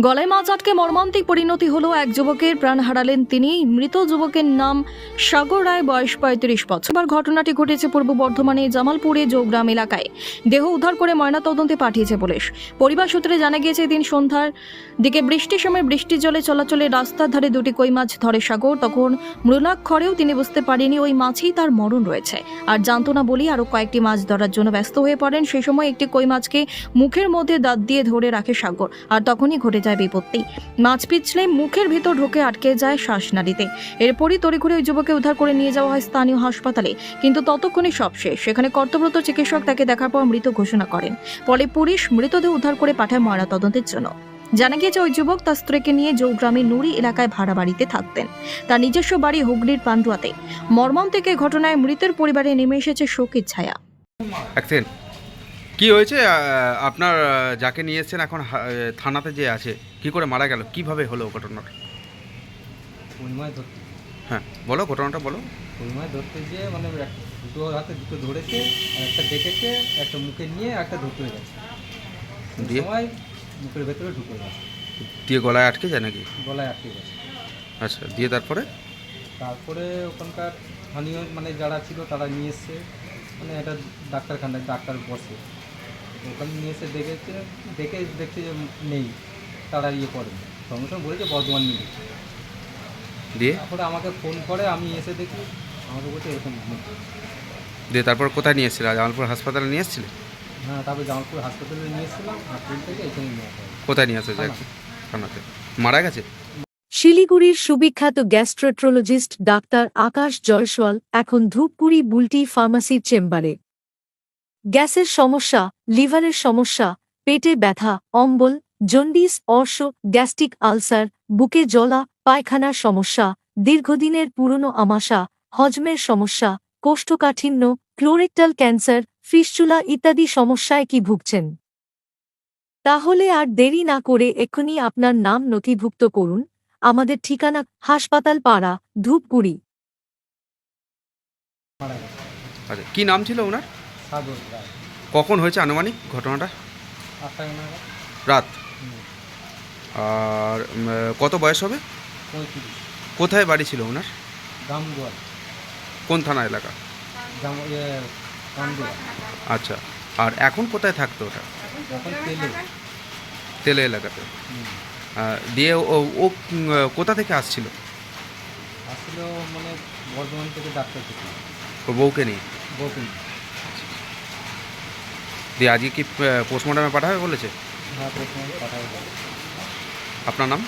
গলায় মাছ আটকে মর্মান্তিক পরিণতি হলো এক যুবকের, প্রাণ হারালেন তিনি। মৃত যুবকের নাম সাগর রায়, বয়স পঁয়ত্রিশ বছর। ঘটনাটি ঘটেছে পূর্ব বর্ধমানে জামালপুরে, জৌগ্রাম এলাকায়। দেহ উদ্ধার করে ময়নাতদন্তে পাঠিয়েছে পুলিশ। পরিবার সূত্রে জানা গিয়েছে দিন সন্ধ্যার দিকে বৃষ্টির সময় বৃষ্টির জলে চলাচলে রাস্তার ধারে দুটি কই মাছ ধরে সাগর। তখন মৃণাক্ষরেও তিনি বুঝতে পারেনি ওই মাছেই তার মরণ রয়েছে। আর জানত না বলেই আরও কয়েকটি মাছ ধরার জন্য ব্যস্ত হয়ে পড়েন। সেই সময় একটি কই মাছকে মুখের মধ্যে দাঁত দিয়ে ধরে রাখে সাগর। আর তখনই ঘটে যায় বিপত্তি। মাছ পিছলে মুখের ভিতর ঢুকে আটকে যায় শ্বাসনালীতে। এরপরই তড়িঘড়ি ওই যুবকে উদ্ধার করে নিয়ে যাওয়া হয় স্থানীয় হাসপাতালে। কিন্তু ততক্ষণে সব শেষ। সেখানে কর্তব্যরত চিকিৎসক তাকে দেখার পর মৃত ঘোষণা করেন। ফলে পুলিশ মৃতদেহ উদ্ধার করে পাঠায় ময়নাতদন্তের জন্য। জানা গিয়েছে ওই যুবক তার স্ত্রীকে নিয়ে জৌগ্রামের নুড়ি এলাকায় ভাড়া বাড়িতে থাকতেন। তার নিজস্ব বাড়ি হুগলির পান্ডুয়াতে। মর্মান্তিক ঘটনায় মৃতের পরিবারে নেমে এসেছে শোকের ছায়া। কি হয়েছে? আপনার যাকে নিয়ে এসেছেন এখন থানাতে যে আছে কি করে মারা গেল? কীভাবে হলো ঘটনাটা? কই ধরতে। হ্যাঁ বলো ঘটনাটা বলো। মাছ ধরতে গিয়ে মানে দুটো হাতে দুটো ধরেছে আর একটা দেখেছে একটা মুখে নিয়ে একটা ধরতে গেছে। দিয়ে? সময় মুখের ভেতরে ঢুকে গেছে। দিয়ে গলায় আটকে যায় নাকি? গলায় আটকে গেছে। আচ্ছা দিয়ে তারপরে? তারপরে ওখানকার স্থানীয় মানে যারা ছিল তারা নিয়ে এসছে। মানে একটা ডাক্তারখানায় ডাক্তার বসে। ওখানে নিয়ে এসে দেখেছে দেখে দেখছে যে নেই তারা ইয়ে করেন। সঙ্গে সঙ্গে বলেছে বর্ধমান নিয়ে দিয়ে? তারপরে আমাকে ফোন করে আমি এসে দেখি আমাকে বলছে এরকম দিয়ে তারপর কোথায় নিয়ে এসেছিল? জামালপুর হাসপাতালে নিয়ে এসেছিলে? হ্যাঁ তারপরে জামালপুর হাসপাতালে নিয়ে এসেছিলাম হাসপাতাল থেকে এখানে নিয়ে আসা কোথায় নিয়ে আসে থানা। থানাতে। মারা গেছে? শিলিগুড়ির সুবিখ্যাত গ্যাস্ট্রোট্রোলজিস্ট ডাক্তার আকাশ জয়সওয়াল এখন ধূপগুড়ি বুলটি ফার্মাসির চেম্বারে। গ্যাসের সমস্যা, লিভারের সমস্যা, পেটে ব্যথা, অম্বল, জন্ডিস, অর্শ, গ্যাস্ট্রিক আলসার, বুকে জলা পায়খানার সমস্যা, দীর্ঘদিনের পুরনো আমাশা, হজমের সমস্যা, কোষ্ঠকাঠিন্য, ক্লোরেক্টাল ক্যান্সার, ফিস্চুলা ইত্যাদি সমস্যায় কি ভুগছেন? তাহলে আর দেরি না করে এক্ষুনি আপনার নাম নথিভুক্ত করুন। আমাদের ঠিকানা হাসপাতাল পাড়া, ধূপগুড়ি। আচ্ছা কী নাম ছিল ওনার? সাগর রায় কখন হয়েছে আনুমানিক ঘটনাটা? আটটা নাগাদ রাত? আর উম, কত বয়স হবে? পঁয়ত্রিশ। কোথায় বাড়ি ছিল ওনার? গামদুয়ার কোন থানা এলাকা? গাম আচ্ছা আর এখন কোথায় থাকতো ওটা? যখন তেলে। তেলে এলাকাতে। হুম, আহ, দিয়ে ও ও উম, কোথা থেকে আসছিল? আসলে মানে বর্ধমান থেকে ডাক্তার থেকে। ও বউকে নিয়ে? বকুন দিয়ে আজকে কি পোস্টমর্টমে পাঠাবে বলেছে? হ্যাঁ আপনার নাম?